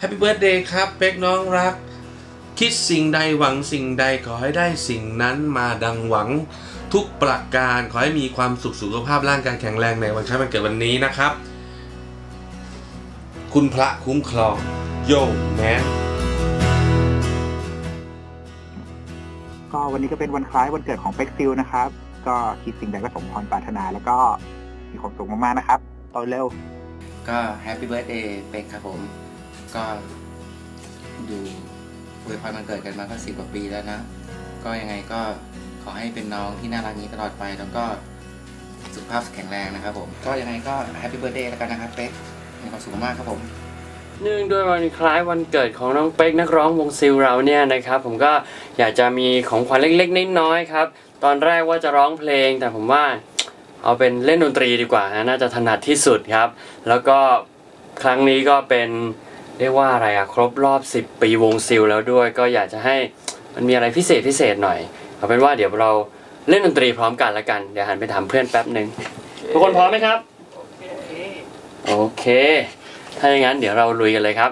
Happy birthday ครับเป็กน้องรัก คิดสิ่งใดหวังสิ่งใดขอให้ได้สิ่งนั้นมาดังหวังทุกประการขอให้มีความสุขสุขภาพร่างกายแข็งแรงในวันคล้ายวันเกิดวันนี้นะครับ คุณพระคุ้มครอง โยแมนก็วันนี้ก็เป็นวันคล้ายวันเกิดของเป็กซิลนะครับ ก็คิดสิ่งใดก็สมพรปรารถนาแล้วก็มีความสุขมากๆนะครับต่อเร็ว ก็แฮปปี้เบิร์ดเดย์เป็กครับผม ก็ดูอวยพรมันเกิดกันมาก็สิบกว่าปีแล้วนะ ก็ยังไงก็ขอให้เป็นน้องที่น่ารักนี้ตลอดไปแล้วก็สุขภาพแข็งแรงนะครับผมก็ยังไงก็แฮปปี้เบิร์ดเดย์แล้วกันนะครับเป็กมีความสุขมากครับผมเนื่องด้วยวันคล้ายวันเกิดของน้องเป๊กนักร้องวงซิลเราเนี่ยนะครับ ผมก็อยากจะมีของขวัญเล็กๆน้อยๆครับ ตอนแรกว่าจะร้องเพลง แต่ผมว่าเอาเป็นเล่นดนตรีดีกว่านะน่าจะถนัดที่สุดครับ แล้วก็ครั้งนี้ก็เป็น เรียกว่าอะไรอะครบรอบ 10 ปีวงซิลแล้วด้วย ก็อยากจะให้มันมีอะไรพิเศษพิเศษหน่อยเอาเป็นว่าเดี๋ยวเราเล่นดนตรีพร้อมกันละกัน เดี๋ยวหันไปถามเพื่อนแป๊บหนึ่งทุกคนพร้อมไหมครับ โอเค ถ้าอย่างนั้นเดี๋ยวเราลุยกันเลยครับ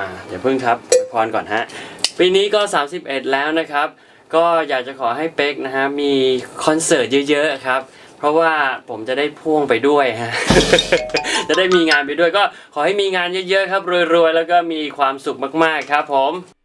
อ่าเดี๋ยวพึ่งครับอวยพรก่อนฮะ ปีนี้ก็ 31 แล้วนะครับ ก็อยากจะขอให้เป๊กนะฮะ มีคอนเสิร์ตเยอะๆครับ เพราะว่าผมจะได้พ่วงไปด้วยฮะ จะได้มีงานไปด้วยก็ขอให้มีงานเยอะๆครับรวยๆ แล้วก็มีความสุขมากๆครับผม